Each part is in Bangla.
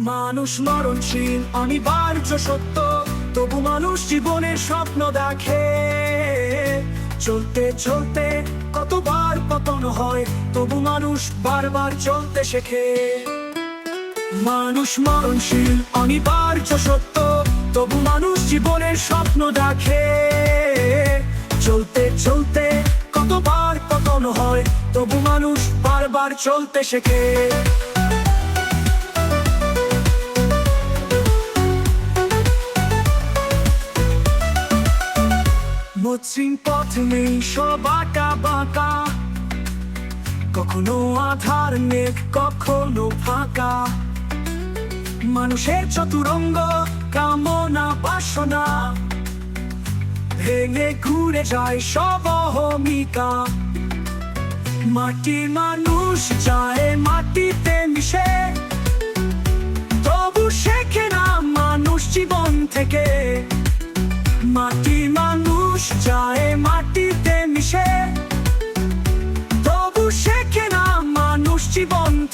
মানুষ মরণশীল, অনিবার্য সত্য। তবু মানুষ জীবনের স্বপ্ন দেখে। চলতে চলতে কতবার পতন হয়, তবু মানুষ বারবার চলতে শেখে। মানুষ মরণশীল, অনিবার্য সত্য, তবু মানুষ জীবনের স্বপ্ন দেখে। চলতে চলতে কতবার পতন হয়, তবু মানুষ বারবার চলতে শেখে। মসৃণ পথ নেই সব আঁকা বাঁকা কখনো আধার মেঘ, কখনো ফাঁকা। মানুষের চতুরঙ্গ, কামনা, বাসনা। ভেঙে ঘুরে যায় সব অহমিকা। মাটির মানুষ যায় মাটিতে মিশে। তবু শেখে না মানুষ জীবন থেকে।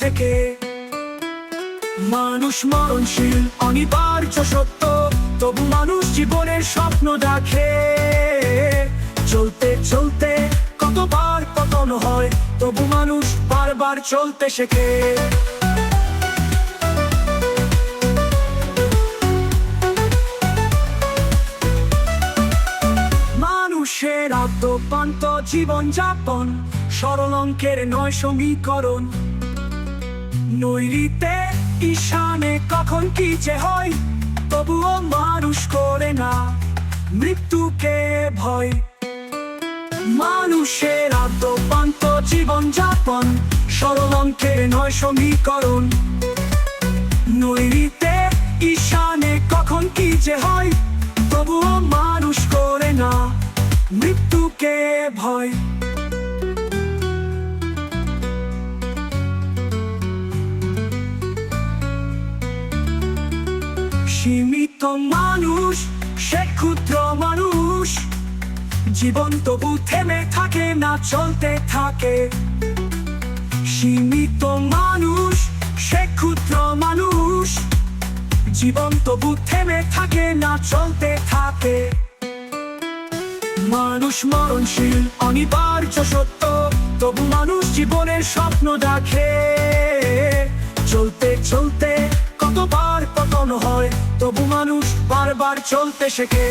থেকে। মানুষ মরণশীল, অনিবার্য সত্য, তবু মানুষ জীবনের স্বপ্ন দেখে। চলতে চলতে কতবার পতন হয়, তবু মানুষ বারবার চলতে শেখে। মানুষের আদ্যপান্ত জীবন যাপন সরল অঙ্কের নয় সমীকরণ নৈরিতে ঈশানে কখন কি যে হয়, তবুও মানুষ করে না মৃত্যুকে ভয়। মানুষের আদ্যপান্ত জীবন যাপন সরল অঙ্কের নয় সমীকরণ। নৈরিতে ঈশানে কখন কি যে হয়, তবুও মানুষ করে না মৃত্যুকে ভয়। সীমিত মানুষ, সে ক্ষুদ্র মানুষ। জীবন তবু থেমে থাকে না, চলতে থাকে। সীমিত মানুষ, সে ক্ষুদ্র মানুষ। জীবন তবু থেমে থাকে না, চলতে থাকে। মানুষ মরণশীল, অনিবার্য সত্য। তবু মানুষ জীবনের স্বপ্ন দেখে। চলতে চলতে হয় তবু মানুষ বারবার চলতে শেখে।